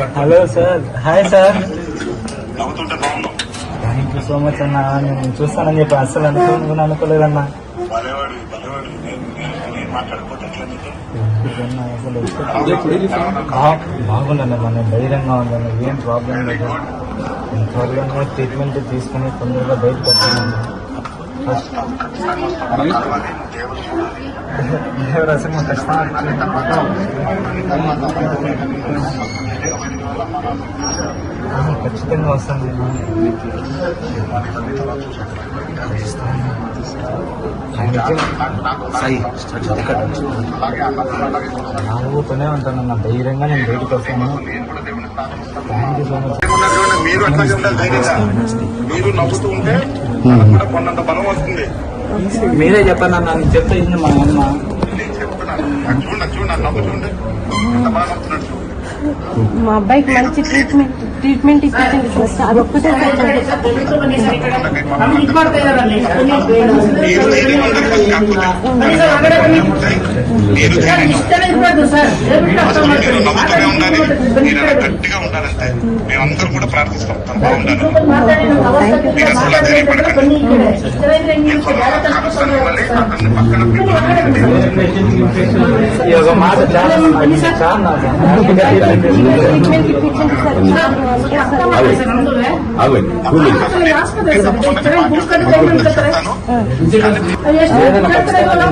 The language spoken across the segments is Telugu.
Hello sir. Hi sir. Thank you so much అన్న. నేను చూస్తానని చెప్పి అస్సలు అనుకోను అనుకోలేదన్నా. భలేవాడు భలేవాడు. నేను నేను- నేను మాట్లాడకపోతే ఎట్లా నీతో అన్న, అసలు బా- బాగున్నాను మన ధైర్యంగా ఉన్నాను ఏం ప్రాబ్లం లేదు. నేను త్వరలోనే ట్రీట్మెంట్ తీసుకుని తొందరగా బయటకు వస్తాను ఫస్ట్ అలాగే దేవుడు చూడాలి ఎవరు అసలు ఖచ్చితంగా ఖచ్చితంగా వస్తాను. చూస్తాను. నాలుగుతూనే ఉంటాను. నా ధైర్యంగా నేను బయటకు వస్తాను. థ్యాంక్ యూ సో మచ్ మీరు అట్లాగే ఉండాలి ధైర్యంగా? మీరు నవ్వుతూ ఉంటే కూడా కొన్నంత బలం వస్తుంది. మీరే చెప్పండి అన్న నేను చెప్తే మా అమ్మ. నేను చెప్తున్నాను. నాకు చూడండి చూడండి నవ్వు చూడండి ఎంత బాగా నవ్వుతున్నాడు. చూడు. మా అబ్బాయికి మంచి ట్రీట్మెంట్ ట్రీట్మెంట్ ఇప్పించండి సార్ అదొక్కటే గట్టిగా ఉండాలంటే మేమందరం కూడా ప్రార్థిస్తాం పక్కన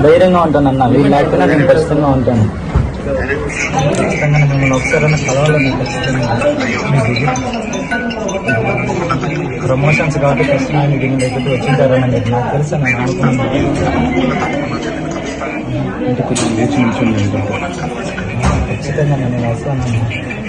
ధైర్యంగా ఉంటాను అన్న వీళ్ళు లేకపోయినా నేను ఖచ్చితంగా ఉంటాను. ఖచ్చితంగా మిమ్మల్ని ఒకసారి కలవాలని ప్రమోషన్స్ కాబట్టి ఖచ్చితంగా మీకు దీని దగ్గరికి వచ్చింటారని నాకు తెలుసు నేను అనుకున్నాను. ఖచ్చితంగా నేను వస్తాను